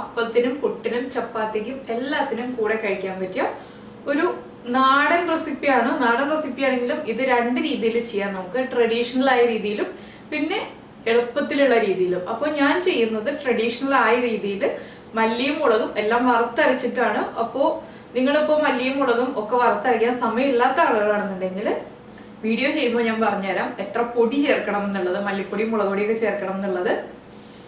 അപ്പത്തിനും പുട്ടിനും ചപ്പാത്തിക്കും എല്ലാത്തിനും കൂടെ കഴിക്കാൻ പറ്റിയ ഒരു നാടൻ റെസിപ്പിയാണ്. നാടൻ റെസിപ്പി ആണെങ്കിലും ഇത് രണ്ട് രീതിയിൽ ചെയ്യാം. നമുക്ക് ട്രഡീഷണൽ ആയ രീതിയിലും പിന്നെ എളുപ്പത്തിലുള്ള രീതിയിലും. അപ്പോൾ ഞാൻ ചെയ്യുന്നത് ട്രഡീഷണൽ ആയ രീതിയിൽ മല്ലിയും മുളകും എല്ലാം വറുത്തരച്ചിട്ടാണ്. അപ്പോൾ നിങ്ങളിപ്പോൾ മല്ലിയും മുളകും ഒക്കെ വറുത്തരയ്ക്കാൻ സമയമില്ലാത്ത ആളുകളാണെന്നുണ്ടെങ്കിൽ വീഡിയോ ചെയ്യുമ്പോൾ ഞാൻ പറഞ്ഞുതരാം. എത്ര പൊടി ചേർക്കണം എന്നുള്ളത് മല്ലിപ്പൊടി മുളക് പൊടിയൊക്കെ ചേർക്കണം എന്നുള്ളത്.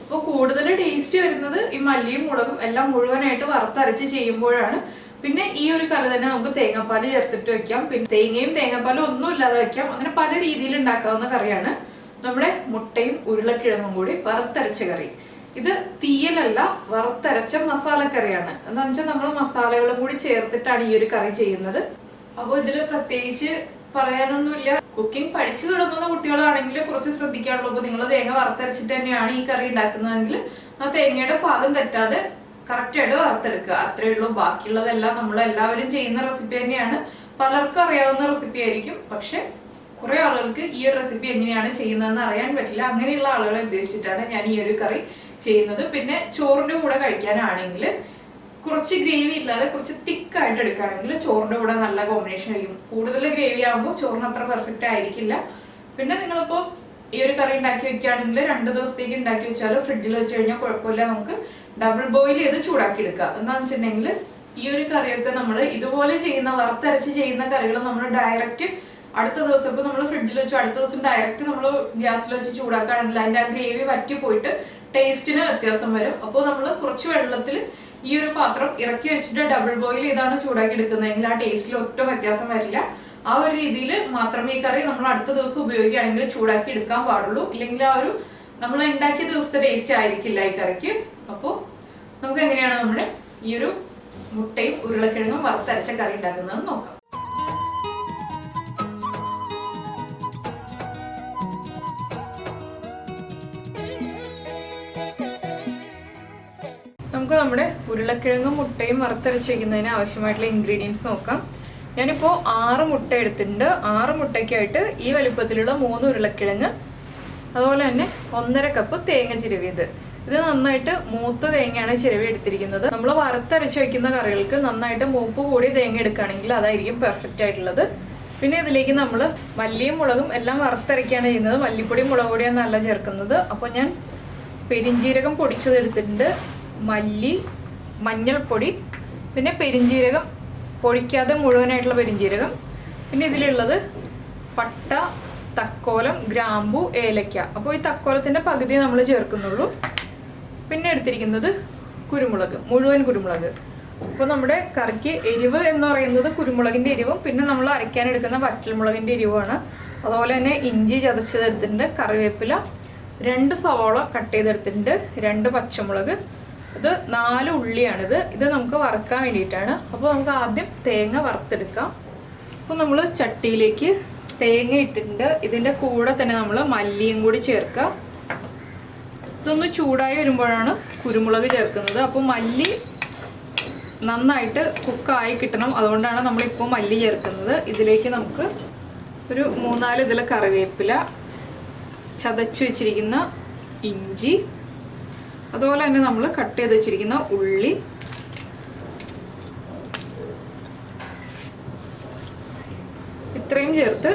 അപ്പോൾ കൂടുതൽ ടേസ്റ്റ് വരുന്നത് ഈ മല്ലിയും മുളകും എല്ലാം മുഴുവനായിട്ട് വറുത്തരച്ച് ചെയ്യുമ്പോഴാണ്. പിന്നെ ഈ ഒരു കറി തന്നെ നമുക്ക് തേങ്ങാപ്പാൽ ചേർത്തിട്ട് വെക്കാം. പിന്നെ തേങ്ങയും തേങ്ങാപ്പാലും ഒന്നും ഇല്ലാതെ വെക്കാം. അങ്ങനെ പല രീതിയിൽ ഉണ്ടാക്കാവുന്ന കറിയാണ് നമ്മുടെ മുട്ടയും ഉരുളക്കിഴങ്ങും കൂടി വറുത്തരച്ച കറി. ഇത് തീയലല്ല വറുത്തരച്ച മസാലക്കറിയാണ്. എന്താണെന്ന് വെച്ചാൽ നമ്മൾ മസാലകളും കൂടി ചേർത്തിട്ടാണ് ഈ ഒരു കറി ചെയ്യുന്നത്. അപ്പോൾ ഇതിൽ പ്രത്യേകിച്ച് പറയാനൊന്നുമില്ല. കുക്കിംഗ് പഠിച്ചു തുടങ്ങുന്ന കുട്ടികളാണെങ്കിൽ കുറച്ച് ശ്രദ്ധിക്കാനുള്ളൂ. അപ്പോൾ നിങ്ങൾ തേങ്ങ വറുത്തരച്ചിട്ട് തന്നെയാണ് ഈ കറി ഉണ്ടാക്കുന്നതെങ്കിൽ ആ തേങ്ങയുടെ പാകം തെറ്റാതെ കറക്റ്റായിട്ട് വറുത്തെടുക്കുക. അത്രേ ഉള്ളൂ. ബാക്കിയുള്ളതെല്ലാം നമ്മൾ എല്ലാവരും ചെയ്യുന്ന റെസിപ്പി തന്നെയാണ്. പലർക്കും അറിയാവുന്ന റെസിപ്പി ആയിരിക്കും. പക്ഷെ കുറെ ആളുകൾക്ക് ഈ ഒരു റെസിപ്പി എങ്ങനെയാണ് ചെയ്യുന്നതെന്ന് അറിയാൻ പറ്റില്ല. അങ്ങനെയുള്ള ആളുകളെ ഉദ്ദേശിച്ചിട്ടാണ് ഞാൻ ഈ ഒരു കറി ചെയ്യുന്നത്. പിന്നെ ചോറിന്റെ കൂടെ കഴിക്കാനാണെങ്കിൽ കുറച്ച് ഗ്രേവി ഇല്ലാതെ കുറച്ച് തിക്കായിട്ട് എടുക്കുകയാണെങ്കിൽ ചോറിന്റെ കൂടെ നല്ല കോമ്പിനേഷൻ ആയിരിക്കും. കൂടുതൽ ഗ്രേവി ആകുമ്പോൾ ചോറിന് അത്ര പെർഫെക്റ്റ് ആയിരിക്കില്ല. പിന്നെ നിങ്ങളിപ്പോൾ ഈ ഒരു കറി ഉണ്ടാക്കി വെക്കുകയാണെങ്കിൽ രണ്ട് ദിവസത്തേക്ക് ഉണ്ടാക്കി വെച്ചാൽ ഫ്രിഡ്ജിൽ വെച്ച് കഴിഞ്ഞാൽ കുഴപ്പമില്ല. നമുക്ക് ഡബിൾ ബോയിൽ ചെയ്ത് ചൂടാക്കി എടുക്കുക. എന്താണെന്ന് വെച്ചിട്ടുണ്ടെങ്കിൽ ഈ ഒരു കറിയൊക്കെ നമ്മൾ ഇതുപോലെ ചെയ്യുന്ന വറുത്തരച്ച് ചെയ്യുന്ന കറികൾ നമ്മൾ ഡയറക്റ്റ് അടുത്ത ദിവസം ഇപ്പൊ നമ്മൾ ഫ്രിഡ്ജിൽ വെച്ചു അടുത്ത ദിവസം ഡയറക്റ്റ് നമ്മൾ ഗ്യാസിൽ വെച്ച് ചൂടാക്കുകയാണെങ്കിൽ അതിന്റെ ആ ഗ്രേവി വറ്റി പോയിട്ട് ടേസ്റ്റിന് വ്യത്യാസം വരും. അപ്പോൾ നമ്മൾ കുറച്ച് വെള്ളത്തിൽ ഈ ഒരു പാത്രം ഇറക്കി വെച്ചിട്ട് ഡബിൾ ബോയിൽ ചെയ്താണ് ചൂടാക്കി എടുക്കുന്നതെങ്കിൽ ആ ടേസ്റ്റിൽ ഒട്ടും വ്യത്യാസം വരില്ല. ആ ഒരു രീതിയിൽ മാത്രമേ ഈ കറി നമ്മൾ അടുത്ത ദിവസം ഉപയോഗിക്കുകയാണെങ്കിൽ ചൂടാക്കി എടുക്കാൻ പാടുള്ളൂ. ഇല്ലെങ്കിൽ ആ ഒരു നമ്മൾ ഉണ്ടാക്കിയ ദിവസത്തെ ടേസ്റ്റ് ആയിരിക്കില്ല ഈ കറിക്ക്. അപ്പോൾ നമുക്ക് എങ്ങനെയാണ് നമ്മുടെ ഈ ഒരു മുട്ടയും ഉരുളക്കിഴങ്ങും വറുത്തരച്ച കറി ഉണ്ടാക്കുന്നതെന്ന് നോക്കാം. നമുക്ക് നമ്മുടെ ഉരുളക്കിഴങ്ങും മുട്ടയും വറുത്തരച്ച് വയ്ക്കുന്നതിന് ആവശ്യമായിട്ടുള്ള ഇൻഗ്രീഡിയൻസ് നോക്കാം. ഞാനിപ്പോൾ ആറ് മുട്ട എടുത്തിട്ടുണ്ട്. ആറ് മുട്ടയ്ക്കായിട്ട് ഈ വലിപ്പത്തിലുള്ള മൂന്ന് ഉരുളക്കിഴങ്ങ് അതുപോലെ തന്നെ ഒന്നര കപ്പ് തേങ്ങ ചിരവിയത് ഇത്. നന്നായിട്ട് മൂത്ത തേങ്ങയാണ് ചിരവി എടുത്തിരിക്കുന്നത്. നമ്മൾ വറുത്തരച്ച് വയ്ക്കുന്ന കറികൾക്ക് നന്നായിട്ട് മൂപ്പ് കൂടി തേങ്ങ എടുക്കുകയാണെങ്കിൽ അതായിരിക്കും പെർഫെക്റ്റ് ആയിട്ടുള്ളത്. പിന്നെ ഇതിലേക്ക് നമ്മൾ മല്ലിയും മുളകും എല്ലാം വറുത്തരയ്ക്കാണ് ചെയ്യുന്നത്. മല്ലിപ്പൊടിയും മുളക് പൊടിയാണ് നല്ല ചേർക്കുന്നത്. അപ്പോൾ ഞാൻ പെരിഞ്ജീരകം പൊടിച്ചത് എടുത്തിട്ടുണ്ട്. മല്ലി മഞ്ഞൾപ്പൊടി പിന്നെ പെരിഞ്ജീരകം പൊടിക്കാതെ മുഴുവനായിട്ടുള്ള പെരിഞ്ജീരകം പിന്നെ ഇതിലുള്ളത് പട്ട തക്കോലം ഗ്രാമ്പു ഏലക്ക. അപ്പോൾ ഈ തക്കോലത്തിന്റെ പകുതി നമ്മൾ ചേർക്കുന്നുള്ളൂ. പിന്നെ എടുത്തിരിക്കുന്നത് കുരുമുളക് മുഴുവൻ കുരുമുളക്. അപ്പോൾ നമ്മുടെ കറിക്ക് എരിവ് എന്ന് പറയുന്നത് കുരുമുളകിന്റെ എരിവും പിന്നെ നമ്മൾ അരയ്ക്കാൻ എടുക്കുന്ന വറ്റൽമുളകിന്റെ എരിവുമാണ്. അതുപോലെ തന്നെ ഇഞ്ചി ചതച്ചതെടുത്തിട്ടുണ്ട് കറിവേപ്പില രണ്ട് സവോള കട്ട് ചെയ്തെടുത്തിട്ടുണ്ട് രണ്ട് പച്ചമുളക് ഇത് നാല് ഉള്ളിയാണിത്. ഇത് നമുക്ക് വറുക്കാൻ വേണ്ടിയിട്ടാണ്. അപ്പോൾ നമുക്ക് ആദ്യം തേങ്ങ വറുത്തെടുക്കാം. അപ്പോൾ നമ്മൾ ചട്ടിയിലേക്ക് തേങ്ങ ഇട്ടിട്ടുണ്ട്. ഇതിന്റെ കൂടെ തന്നെ നമ്മൾ മല്ലിയും കൂടി ചേർക്കുക. ഇതൊന്ന് ചൂടായി വരുമ്പോഴാണ് കുരുമുളക് ചേർക്കുന്നത്. അപ്പോൾ മല്ലി നന്നായിട്ട് കുക്കായി കിട്ടണം. അതുകൊണ്ടാണ് നമ്മളിപ്പോൾ മല്ലി ചേർക്കുന്നത്. ഇതിലേക്ക് നമുക്ക് ഒരു മൂന്നാൽ ഇതിൽ കറിവേപ്പില ചതച്ചു വെച്ചിരിക്കുന്ന ഇഞ്ചി അതുപോലെ തന്നെ നമ്മൾ കട്ട് ചെയ്ത് വെച്ചിരിക്കുന്ന ഉള്ളി. ഇത്രയും ചേർത്ത്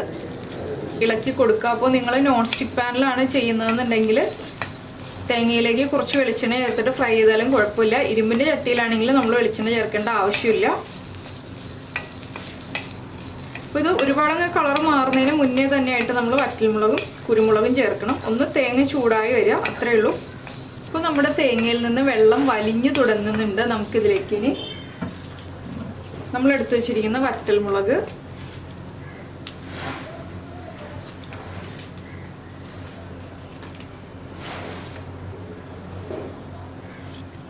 ഇളക്കി കൊടുക്കുക. അപ്പോൾ നിങ്ങൾ നോൺ സ്റ്റിക്ക് പാനിലാണ് ചെയ്യുന്നതെന്നുണ്ടെങ്കിൽ തേങ്ങയിലേക്ക് കുറച്ച് വെളിച്ചെണ്ണ ചേർത്തിട്ട് ഫ്രൈ ചെയ്താലും കുഴപ്പമില്ല. ഇരുമ്പിന്റെ ചട്ടിയിലാണെങ്കിൽ നമ്മൾ വെളിച്ചെണ്ണ ചേർക്കേണ്ട ആവശ്യമില്ല. അപ്പോൾ ഇത് ഒരുപാടങ്ങ് കളർ മാറുന്നതിന് മുന്നേ തന്നെയായിട്ട് നമ്മൾ വറ്റൽമുളകും കുരുമുളകും ചേർക്കണം. ഒന്ന് തേങ്ങ ചൂടായി വരിക അത്രയേ ഉള്ളൂ. ഇപ്പോൾ നമ്മുടെ തേങ്ങയിൽ നിന്ന് വെള്ളം വലിഞ്ഞു തുടങ്ങുന്നുണ്ട് നമുക്കിതിലേക്ക് ഇനി. നമ്മൾ എടുത്തു വെച്ചിരിക്കുന്ന വറ്റൽമുളക്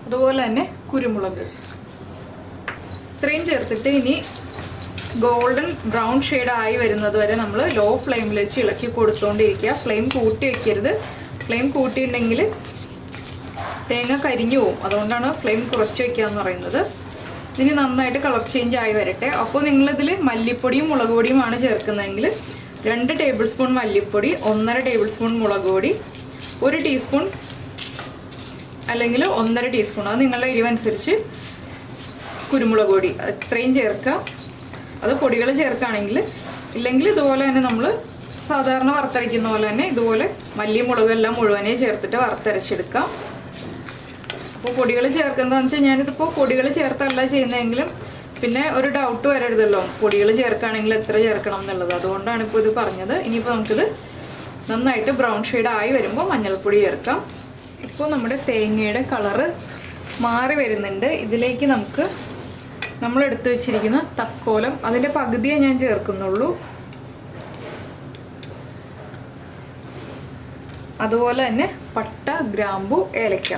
അതുപോലെ തന്നെ കുരുമുളക്. ഇത്രയും ചേർത്തിട്ട് ഇനി ഗോൾഡൻ ബ്രൗൺ ഷെയ്ഡ് ആയി വരുന്നത് വരെ നമ്മൾ ലോ ഫ്ലെയിമിൽ വെച്ച് ഇളക്കി കൊടുത്തുകൊണ്ടിരിക്കുക ഫ്ലെയിം കൂട്ടി വെക്കരുത്. ഫ്ലെയിം കൂട്ടിയിട്ടുണ്ടെങ്കിൽ തേങ്ങ കരിഞ്ഞു പോവും. അതുകൊണ്ടാണ് ഫ്ലെയിം കുറച്ച് വെക്കുക എന്ന് പറയുന്നത്. ഇനി നന്നായിട്ട് കളർ ചേഞ്ച് ആയി വരട്ടെ. അപ്പോൾ നിങ്ങളിതിൽ മല്ലിപ്പൊടിയും മുളക് പൊടിയുമാണ് ചേർക്കുന്നതെങ്കിൽ രണ്ട് ടേബിൾ സ്പൂൺ മല്ലിപ്പൊടി ഒന്നര ടേബിൾ സ്പൂൺ മുളക് പൊടി ഒരു ടീസ്പൂൺ അല്ലെങ്കിൽ ഒന്നര ടീസ്പൂൺ അത് നിങ്ങളുടെ എരിവനുസരിച്ച് കുരുമുളക് പൊടി ഇത്രയും ചേർക്കുക. അത് പൊടികൾ ചേർക്കുകയാണെങ്കിൽ ഇല്ലെങ്കിൽ ഇതുപോലെ തന്നെ നമ്മൾ സാധാരണ വറുത്തരയ്ക്കുന്ന പോലെ തന്നെ ഇതുപോലെ മല്ലി മുളകെല്ലാം മുഴുവനെ ചേർത്തിട്ട് വറുത്തരച്ചെടുക്കാം. അപ്പോൾ പൊടികൾ ചേർക്കുന്നതെന്ന് വെച്ചാൽ ഞാനിതിപ്പോൾ പൊടികൾ ചേർത്തല്ല ചെയ്യുന്നതെങ്കിലും പിന്നെ ഒരു ഡൗട്ട് വരരുതല്ലോ. പൊടികൾ ചേർക്കുകയാണെങ്കിൽ എത്ര ചേർക്കണം എന്നുള്ളത്. അതുകൊണ്ടാണ് ഇപ്പോൾ ഇത് പറഞ്ഞത്. ഇനിയിപ്പോൾ നമുക്കിത് നന്നായിട്ട് ബ്രൗൺ ഷെയ്ഡ് ആയി വരുമ്പോൾ മഞ്ഞൾപ്പൊടി ചേർക്കാം. ഇപ്പോൾ നമ്മുടെ തേങ്ങയുടെ കളറ് മാറി വരുന്നുണ്ട്. ഇതിലേക്ക് നമുക്ക് നമ്മൾ എടുത്തു വെച്ചിരിക്കുന്ന തക്കോലം അതിന്റെ പകുതിയെ ഞാൻ ചേർക്കുന്നുള്ളൂ. അതുപോലെ തന്നെ പട്ട ഗ്രാമ്പു ഏലക്ക.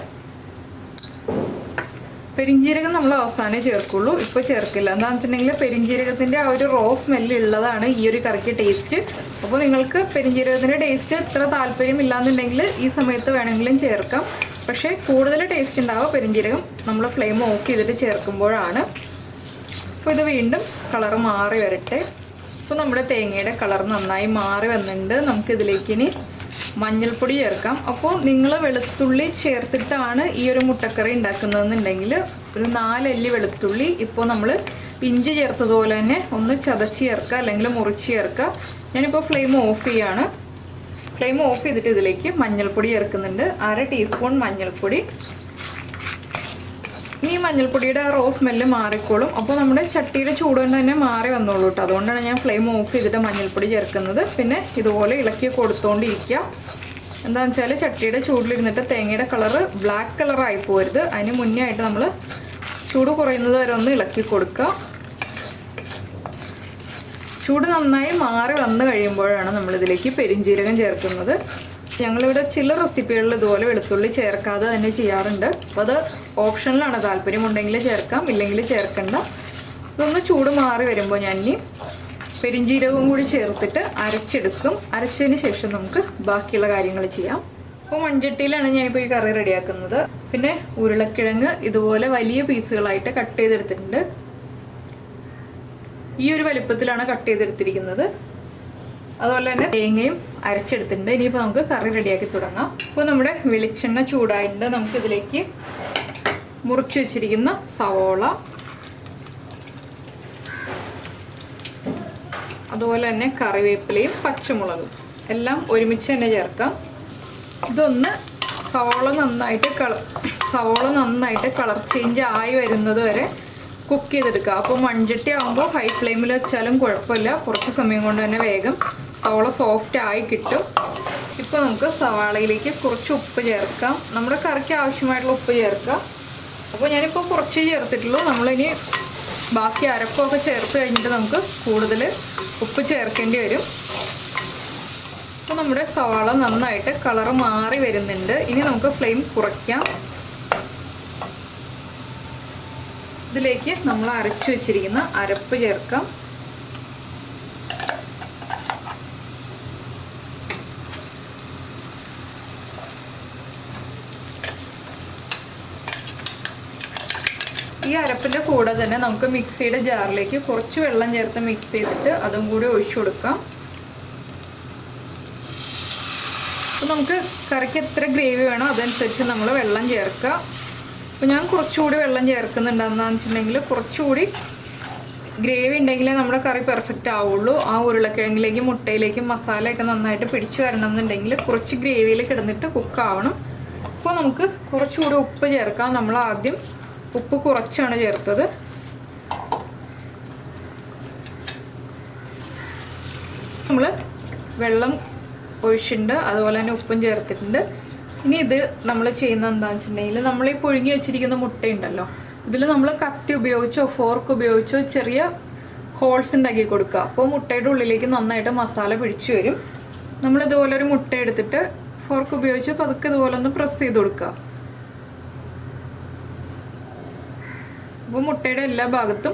പെരിഞ്ജീരകം നമ്മൾ അവസാനം ചേർക്കുള്ളൂ. ഇപ്പോൾ ചേർക്കില്ല. എന്താണെന്ന് വെച്ചിട്ടുണ്ടെങ്കിൽ പെരിഞ്ജീരകത്തിന്റെ ആ ഒരു റോ സ്മെല്ല് ഉള്ളതാണ് ഈ ഒരു കറിക്ക് ടേസ്റ്റ് അപ്പോൾ നിങ്ങൾക്ക് പെരിഞ്ജീരകത്തിന്റെ ടേസ്റ്റ് ഇത്ര താല്പര്യം ഇല്ലാന്നുണ്ടെങ്കിൽ ഈ സമയത്ത് വേണമെങ്കിലും ചേർക്കാം. പക്ഷേ കൂടുതൽ ടേസ്റ്റ് ഉണ്ടാവുക പെരിഞ്ജീരകം നമ്മൾ ഫ്ലെയിം ഓഫ് ചെയ്തിട്ട് ചേർക്കുമ്പോഴാണ്. അപ്പോൾ ഇത് വീണ്ടും കളർ മാറി വരട്ടെ. ഇപ്പോൾ നമ്മുടെ തേങ്ങയുടെ കളർ നന്നായി മാറി വന്നിട്ടുണ്ട്. നമുക്കിതിലേക്ക് ഇനി മഞ്ഞൾപ്പൊടി ചേർക്കാം. അപ്പോൾ നിങ്ങൾ വെളുത്തുള്ളി ചേർത്തിട്ടാണ് ഈ ഒരു മുട്ടക്കറി ഉണ്ടാക്കുന്നതെന്നുണ്ടെങ്കിൽ ഒരു നാലല്ലി വെളുത്തുള്ളി ഇപ്പോൾ നമ്മൾ ഇഞ്ചി ചേർത്തതുപോലെ തന്നെ ഒന്ന് ചതച്ച് ചേർക്കുക അല്ലെങ്കിൽ മുറിച്ച് ചേർക്കുക. ഞാനിപ്പോൾ ഫ്ലെയിം ഓഫ് ചെയ്യാണ്. ഫ്ലെയിം ഓഫ് ചെയ്തിട്ട് ഇതിലേക്ക് മഞ്ഞൾപ്പൊടി ചേർക്കുന്നുണ്ട്. അര ടീസ്പൂൺ മഞ്ഞൾപ്പൊടി. ഈ മഞ്ഞൾപ്പൊടിയുടെ ആ റോ സ്മെല്ല് മാറിക്കോളും. അപ്പോൾ നമ്മുടെ ചട്ടിയുടെ ചൂട് കൊണ്ട് തന്നെ മാറി വന്നോളൂ കേട്ടോ അതുകൊണ്ടാണ് ഞാൻ ഫ്ലെയിം ഓഫ് ചെയ്തിട്ട് മഞ്ഞൾപ്പൊടി ചേർക്കുന്നത്. പിന്നെ ഇതുപോലെ ഇളക്കി കൊടുത്തോണ്ടിരിക്കുക എന്താണെന്ന് വെച്ചാൽ ചട്ടിയുടെ ചൂടിലിരുന്നിട്ട് തേങ്ങയുടെ കളറ് ബ്ലാക്ക് കളറായി പോരുത്. അതിന് മുന്നേ ആയിട്ട് നമ്മൾ ചൂട് കുറയുന്നത് വരെ ഒന്ന് ഇളക്കി കൊടുക്കുക ചൂട് നന്നായി മാറി വന്നു കഴിയുമ്പോഴാണ് നമ്മളിതിലേക്ക് പെരിഞ്ജീരകം ചേർക്കുന്നത്. ഞങ്ങളിവിടെ ചില റെസിപ്പികളിൽ ഇതുപോലെ വെളുത്തുള്ളി ചേർക്കാതെ തന്നെ ചെയ്യാറുണ്ട്. അപ്പോൾ അത് ഓപ്ഷനിലാണ് താല്പര്യമുണ്ടെങ്കിൽ ചേർക്കാം ഇല്ലെങ്കിൽ ചേർക്കണ്ട. ഇതൊന്ന് ചൂട് മാറി വരുമ്പോൾ ഞാൻ ഇനി പെരിഞ്ചീരകവും കൂടി ചേർത്തിട്ട് അരച്ചെടുക്കും. അരച്ചതിന് ശേഷം നമുക്ക് ബാക്കിയുള്ള കാര്യങ്ങൾ ചെയ്യാം. അപ്പോൾ മൺചട്ടിയിലാണ് ഞാനിപ്പോൾ ഈ കറി റെഡിയാക്കുന്നത്. പിന്നെ ഉരുളക്കിഴങ്ങ് ഇതുപോലെ വലിയ പീസുകളായിട്ട് കട്ട് ചെയ്തെടുത്തിട്ടുണ്ട്. ഈ ഒരു വലിപ്പത്തിലാണ് കട്ട് ചെയ്തെടുത്തിരിക്കുന്നത്. അതുപോലെ തന്നെ തേങ്ങയും അരച്ചെടുത്തിട്ടുണ്ട്. ഇനിയിപ്പോൾ നമുക്ക് കറി റെഡിയാക്കി തുടങ്ങാം. ഇപ്പോൾ നമ്മുടെ വെളിച്ചെണ്ണ ചൂടായിട്ടുണ്ട്. നമുക്ക് ഇതിലേക്ക് മുറിച്ച് വെച്ചിരിക്കുന്ന സവോള അതുപോലെ തന്നെ കറിവേപ്പിലയും പച്ചമുളകും എല്ലാം ഒരുമിച്ച് തന്നെ ചേർക്കാം. ഇതൊന്ന് സവോള നന്നായിട്ട് കള സവോള നന്നായിട്ട് കളർ ചേഞ്ച് ആയി വരുന്നത് വരെ കുക്ക് ചെയ്തെടുക്കുക അപ്പോൾ മൺചട്ടി ആകുമ്പോൾ ഹൈ ഫ്ലെയിമിൽ വെച്ചാലും കുഴപ്പമില്ല. കുറച്ച് സമയം കൊണ്ട് തന്നെ വേഗം സവോള സോഫ്റ്റ് ആയി കിട്ടും. ഇപ്പോൾ നമുക്ക് സവാളയിലേക്ക് കുറച്ച് ഉപ്പ് ചേർക്കാം. നമ്മുടെ കറിക്ക് ആവശ്യമായിട്ടുള്ള ഉപ്പ് ചേർക്കാം. അപ്പോൾ ഞാനിപ്പോൾ കുറച്ച് ചേർത്തിട്ടുള്ളൂ. നമ്മളിനി ബാക്കി അരപ്പൊക്കെ ചേർത്ത് കഴിഞ്ഞിട്ട് നമുക്ക് കൂടുതൽ ഉപ്പ് ചേർക്കേണ്ടി വരും. അപ്പോൾ നമ്മുടെ സവാള നന്നായിട്ട് കളർ മാറി വരുന്നുണ്ട്. ഇനി നമുക്ക് ഫ്ലെയിം കുറയ്ക്കാം. ഇതിലേക്ക് നമ്മൾ അരച്ചു വെച്ചിരിക്കുന്ന അരപ്പ് ചേർക്കാം ഈ അരപ്പിന്റെ കൂടെ തന്നെ നമുക്ക് മിക്സിയുടെ ജാറിലേക്ക് കുറച്ച് വെള്ളം ചേർത്ത് മിക്സ് ചെയ്തിട്ട് അതും കൂടി ഒഴിച്ചു കൊടുക്കാം. അപ്പോൾ നമുക്ക് കറിക്ക് എത്ര ഗ്രേവി വേണോ അതനുസരിച്ച് നമ്മൾ വെള്ളം ചേർക്കുക. അപ്പോൾ ഞാൻ കുറച്ചുകൂടി വെള്ളം ചേർക്കുന്നുണ്ടെന്നു വെച്ചിട്ടുണ്ടെങ്കിൽ കുറച്ചുകൂടി ഗ്രേവി ഉണ്ടെങ്കിലേ നമ്മുടെ കറി പെർഫെക്റ്റ് ആവുള്ളൂ. ആ ഉരുളക്കിഴങ്ങിലേക്കും മുട്ടയിലേക്കും മസാലയൊക്കെ നന്നായിട്ട് പിടിച്ചു വരണം എന്നുണ്ടെങ്കിൽ കുറച്ച് ഗ്രേവിയിൽ കിടന്നിട്ട് കുക്കാവണം അപ്പോൾ നമുക്ക് കുറച്ചുകൂടി ഉപ്പ് ചേർക്കാം. നമ്മൾ ആദ്യം ഉപ്പ് കുറച്ചാണ് ചേർത്തത്. നമ്മൾ വെള്ളം ഒഴിച്ചിട്ടുണ്ട് അതുപോലെ തന്നെ ഉപ്പും ചേർത്തിട്ടുണ്ട്. ഇനി ഇത് നമ്മൾ ചെയ്യുന്നത് എന്താണെന്ന് വെച്ചിട്ടുണ്ടെങ്കിൽ നമ്മൾ ഈ പുഴുങ്ങി വെച്ചിരിക്കുന്ന മുട്ടയുണ്ടല്ലോ ഇതിൽ നമ്മൾ കത്തി ഉപയോഗിച്ചോ ഫോർക്ക് ഉപയോഗിച്ചോ ചെറിയ ഹോൾസ് ഉണ്ടാക്കി കൊടുക്കുക. അപ്പോൾ മുട്ടയുടെ ഉള്ളിലേക്ക് നന്നായിട്ട് മസാല പിടിച്ചു വരും. നമ്മൾ ഇതുപോലെ ഒരു മുട്ട എടുത്തിട്ട് ഫോർക്ക് ഉപയോഗിച്ച് പതുക്കെ ഇതുപോലെ ഒന്ന് പ്രസ് ചെയ്ത് കൊടുക്കുക. അപ്പോൾ മുട്ടയുടെ എല്ലാ ഭാഗത്തും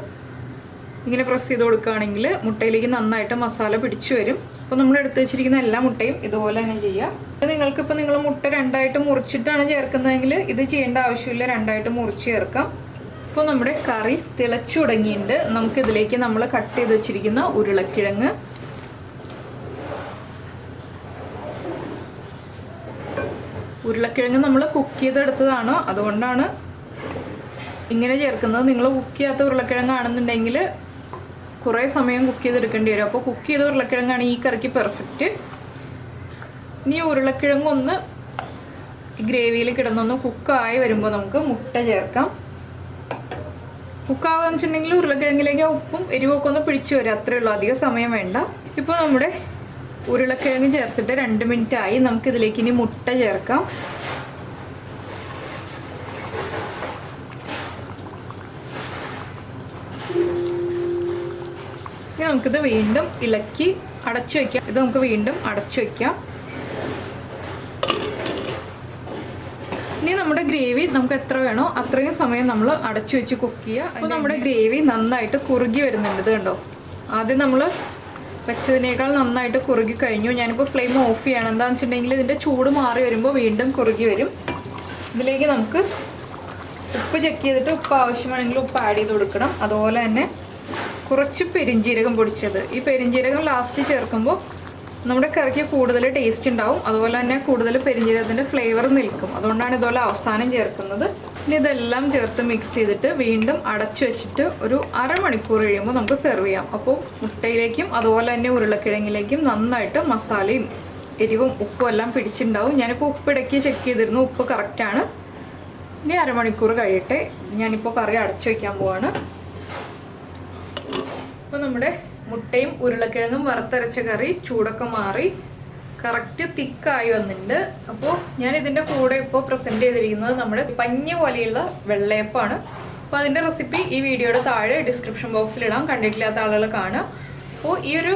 ഇങ്ങനെ പ്രസ് ചെയ്ത് കൊടുക്കുകയാണെങ്കിൽ മുട്ടയിലേക്ക് നന്നായിട്ട് മസാല പിടിച്ചു വരും. അപ്പോൾ നമ്മൾ എടുത്തു വെച്ചിരിക്കുന്ന എല്ലാ മുട്ടയും ഇതുപോലെ തന്നെ ചെയ്യാം ഇത് നിങ്ങൾക്കിപ്പോൾ നിങ്ങൾ മുട്ട രണ്ടായിട്ട് മുറിച്ചിട്ടാണ് ചേർക്കുന്നതെങ്കിൽ ഇത് ചെയ്യേണ്ട ആവശ്യമില്ല രണ്ടായിട്ട് മുറിച്ച് ചേർക്കാം. ഇപ്പോൾ നമ്മുടെ കറി തിളച്ചു തുടങ്ങിയിട്ടുണ്ട്. നമുക്കിതിലേക്ക് നമ്മൾ കട്ട് ചെയ്ത് വെച്ചിരിക്കുന്ന ഉരുളക്കിഴങ്ങ്. ഉരുളക്കിഴങ്ങ് നമ്മൾ കുക്ക് ചെയ്തെടുത്തതാണോ. അതുകൊണ്ടാണ് ഇങ്ങനെ ചേർക്കുന്നത്. നിങ്ങൾ കുക്ക് ചെയ്യാത്ത ഉരുളക്കിഴങ്ങാണെന്നുണ്ടെങ്കിൽ കുറേ സമയം കുക്ക് ചെയ്തെടുക്കേണ്ടി വരും. അപ്പോൾ കുക്ക് ചെയ്ത ഉരുളക്കിഴങ്ങാണ് ഈ കറിക്ക് പെർഫെക്റ്റ്. ഇനി ഉരുളക്കിഴങ്ങ് ഒന്ന് ഗ്രേവിയിൽ കിടന്നൊന്ന് കുക്കായി വരുമ്പോൾ നമുക്ക് മുട്ട ചേർക്കാം. കുക്കാകാന്ന് വെച്ചിട്ടുണ്ടെങ്കിൽ ഉരുളക്കിഴങ്ങിലേക്ക് ഉപ്പും എരിവൊക്കെ ഒന്ന് പിടിച്ചു വരും. അത്രേ ഉള്ളൂ. അധികം സമയം വേണ്ട. ഇപ്പോൾ നമ്മുടെ ഉരുളക്കിഴങ്ങ് ചേർത്തിട്ട് രണ്ട് മിനിറ്റ് ആയി നമുക്ക് ഇതിലേക്ക് ഇനി മുട്ട ചേർക്കാം. ഇനി നമുക്കിത് വീണ്ടും ഇളക്കി അടച്ചു വയ്ക്കാം. ഇത് നമുക്ക് വീണ്ടും അടച്ചു വയ്ക്കാം. ഇനി നമ്മുടെ ഗ്രേവി നമുക്ക് എത്ര വേണോ അത്രയും സമയം നമ്മൾ അടച്ചു വെച്ച് കുക്ക് ചെയ്യുക. അപ്പോൾ നമ്മുടെ ഗ്രേവി നന്നായിട്ട് കുറുകി വരുന്നുണ്ട്. ഇത് കണ്ടോ? ആദ്യം നമ്മൾ വെച്ചതിനേക്കാൾ നന്നായിട്ട് കുറുകി കഴിഞ്ഞു. ഞാനിപ്പോൾ ഫ്ലെയിം ഓഫ് ചെയ്യണം. എന്താണെന്ന് വെച്ചിട്ടുണ്ടെങ്കിൽ ഇതിന്റെ ചൂട് മാറി വരുമ്പോൾ വീണ്ടും കുറുകി വരും. ഇതിലേക്ക് നമുക്ക് ഉപ്പ് ചെക്ക് ചെയ്തിട്ട് ഉപ്പ് ആവശ്യമാണെങ്കിൽ ഉപ്പ് ആഡ് ചെയ്ത് കൊടുക്കണം. അതുപോലെ തന്നെ കുറച്ച് പെരിഞ്ജീരകം പൊടിച്ചത്. ഈ പെരിഞ്ജീരകം ലാസ്റ്റ് ചേർക്കുമ്പോൾ നമ്മുടെ കറിക്ക് കൂടുതൽ ടേസ്റ്റ് ഉണ്ടാവും. അതുപോലെ തന്നെ കൂടുതൽ പെരിഞ്ജീരകത്തിന്റെ ഫ്ലേവർ നിൽക്കും. അതുകൊണ്ടാണ് ഇതുപോലെ അവസാനം ചേർക്കുന്നത്. ഇനി ഇതെല്ലാം ചേർത്ത് മിക്സ് ചെയ്തിട്ട് വീണ്ടും അടച്ചു വെച്ചിട്ട് ഒരു അരമണിക്കൂർ കഴിയുമ്പോൾ നമുക്ക് സെർവ് ചെയ്യാം. അപ്പോൾ മുട്ടയിലേക്കും അതുപോലെ തന്നെ ഉരുളക്കിഴങ്ങിലേക്കും നന്നായിട്ട് മസാലയും എരിവും ഉപ്പും എല്ലാം പിടിച്ചിട്ടുണ്ടാവും. ഞാനിപ്പോൾ ഉപ്പിടയ്ക്ക് ചെക്ക് ചെയ്തിരുന്നു. ഉപ്പ് കറക്റ്റാണ് ഇനി അരമണിക്കൂർ കഴിയട്ടെ. ഞാനിപ്പോൾ കറി അടച്ചു വയ്ക്കാൻ പോവാണ്. അപ്പോൾ നമ്മുടെ മുട്ടയും ഉരുളക്കിഴങ്ങും വറുത്തരച്ച കറി ചൂടൊക്കെ മാറി. കറക്റ്റ് തിക്കായി വന്നിട്ടുണ്ട്. അപ്പോൾ ഞാൻ ഇതിന്റെ കൂടെ ഇപ്പോൾ പ്രസന്റ് ചെയ്തിരിക്കുന്നത് നമ്മുടെ പഞ്ഞ് പോലെയുള്ള വെള്ളയപ്പാണ് അപ്പോൾ അതിന്റെ റെസിപ്പി ഈ വീഡിയോയുടെ താഴെ ഡിസ്ക്രിപ്ഷൻ ബോക്സിൽ ഇടാം. കണ്ടിട്ടില്ലാത്ത ആളുകൾ കാണുക. അപ്പോൾ ഈ ഒരു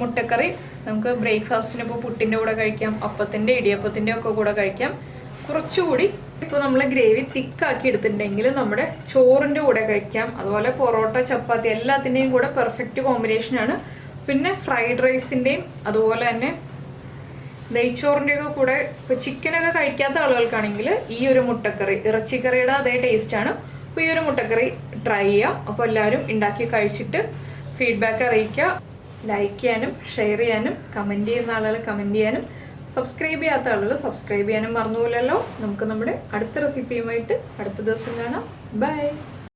മുട്ടക്കറി നമുക്ക് ബ്രേക്ക്ഫാസ്റ്റിന് ഇപ്പോൾ പുട്ടിന്റെ കൂടെ കഴിക്കാം അപ്പത്തിന്റെ ഇടിയപ്പത്തിന്റെ ഒക്കെ കൂടെ കഴിക്കാം. കുറച്ചുകൂടി ഇപ്പോൾ നമ്മൾ ഗ്രേവി തിക്കാക്കി എടുത്തിട്ടുണ്ടെങ്കിൽ നമ്മുടെ ചോറിന്റെ കൂടെ കഴിക്കാം. അതുപോലെ പൊറോട്ട ചപ്പാത്തി എല്ലാത്തിന്റെയും കൂടെ പെർഫെക്റ്റ് കോമ്പിനേഷനാണ് പിന്നെ ഫ്രൈഡ് റൈസിന്റെയും അതുപോലെ തന്നെ നെയ്ച്ചോറിന്റെ ഒക്കെ കൂടെ ഇപ്പോൾ ചിക്കനൊക്കെ കഴിക്കാത്ത ആളുകൾക്കാണെങ്കിൽ ഈ ഒരു മുട്ടക്കറി ഇറച്ചിക്കറിയുടെ അതേ ടേസ്റ്റാണ് അപ്പോൾ ഈ ഒരു മുട്ടക്കറി ട്രൈ ചെയ്യാം. അപ്പോൾ എല്ലാവരും ഉണ്ടാക്കി കഴിച്ചിട്ട് ഫീഡ്ബാക്ക് അറിയിക്കുക. ലൈക്ക് ചെയ്യാനും ഷെയർ ചെയ്യാനും കമന്റ് ചെയ്യുന്ന ആളുകൾ കമന്റ് ചെയ്യാനും. സബ്സ്ക്രൈബ് ചെയ്യാത്ത ആളുകൾ സബ്സ്ക്രൈബ് ചെയ്യാനും മറന്നുപോലല്ലോ നമുക്ക് നമ്മുടെ അടുത്ത റെസിപ്പിയുമായിട്ട് അടുത്ത ദിവസം കാണാം. ബൈ